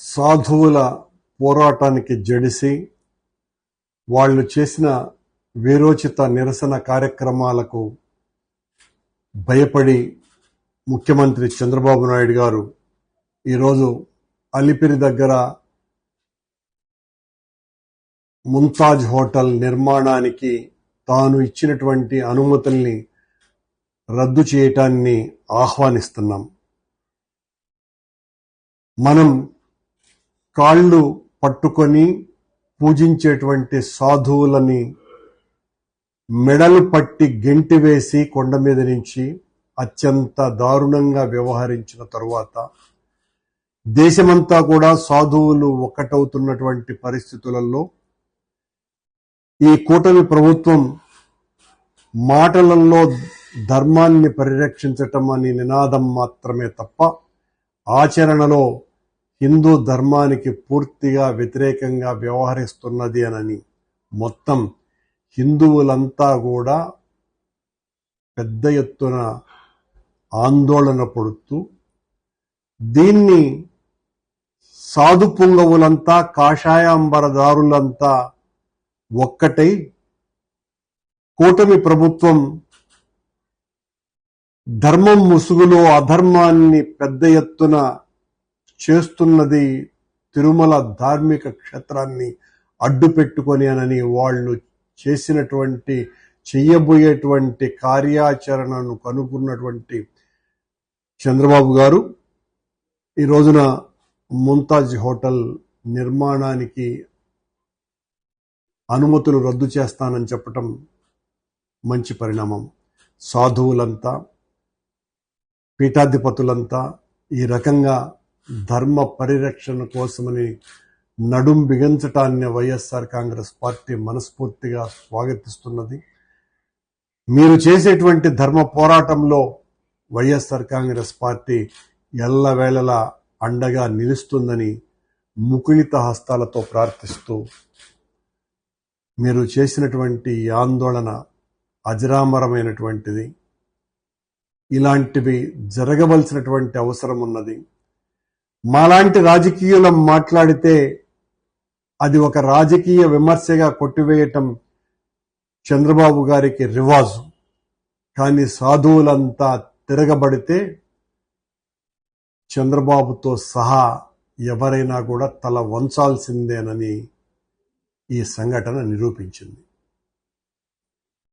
సాధువుల పోరాటానికి జడిసి వాళ్ళు చేసిన వీరోచిత నిరసన కార్యక్రమాలకు భయపడి ముఖ్యమంత్రి చంద్రబాబు నాయుడు గారు ఈరోజు అలిపిరి దగ్గర ముంతాజ్ హోటల్ నిర్మాణానికి తాను ఇచ్చినటువంటి అనుమతుల్ని రద్దు చేయటాన్ని ఆహ్వానిస్తున్నాం. మనం కాళ్ళు పట్టుకొని పూజించేటువంటి సాధువులని మెడలు పట్టి గెంటి వేసి కొండ మీద నుంచి అత్యంత దారుణంగా వ్యవహరించిన తరువాత దేశమంతా కూడా సాధువులు ఒక్కటవుతున్నటువంటి పరిస్థితులలో ఈ కూటమి ప్రభుత్వం మాటలలో ధర్మాన్ని పరిరక్షించటం అనే నినాదం మాత్రమే తప్ప ఆచరణలో హిందూ ధర్మానికి పూర్తిగా వ్యతిరేకంగా వ్యవహరిస్తున్నది అనని మొత్తం హిందువులంతా కూడా పెద్ద ఎత్తున ఆందోళన పడుతూ దీన్ని సాధు పుంగవులంతా కాషాయాంబరదారులంతా ఒక్కటై కూటమి ప్రభుత్వం ధర్మం ముసుగులో అధర్మాన్ని పెద్ద ఎత్తున చేస్తున్నది తిరుమల ధార్మిక క్షేత్రాన్ని అడ్డు పెట్టుకొని అనని వాళ్ళు చేసినటువంటి చెయ్యబోయేటువంటి కార్యాచరణను కనుగొన్నటువంటి చంద్రబాబు గారు ఈ రోజున ముంతాజ్ హోటల్ నిర్మాణానికి అనుమతులు రద్దు చేస్తానని చెప్పటం మంచి పరిణామం. సాధువులంతా పీఠాధిపతులంతా ఈ రకంగా ధర్మ పరిరక్షణ కోసమని నడుం బిగించటాన్ని వైఎస్ఆర్ కాంగ్రెస్ పార్టీ మనస్ఫూర్తిగా స్వాగతిస్తున్నది. మీరు చేసేటువంటి ధర్మ పోరాటంలో వైఎస్ఆర్ కాంగ్రెస్ పార్టీ ఎల్లవేళలా అండగా నిలుస్తుందని ముకుళిత హస్తాలతో ప్రార్థిస్తూ మీరు చేసినటువంటి ఆందోళన అజరామరమైనటువంటిది. ఇలాంటివి జరగవలసినటువంటి అవసరం ఉన్నది. మాలాంటి రాజకీయులం మాట్లాడితే అది ఒక రాజకీయ విమర్శగా కొట్టివేయటం చంద్రబాబు గారికి రివాజు. కానీ సాధువులంతా తిరగబడితే చంద్రబాబుతో సహా ఎవరైనా కూడా తల వంచాల్సిందేనని ఈ సంఘటన నిరూపించింది.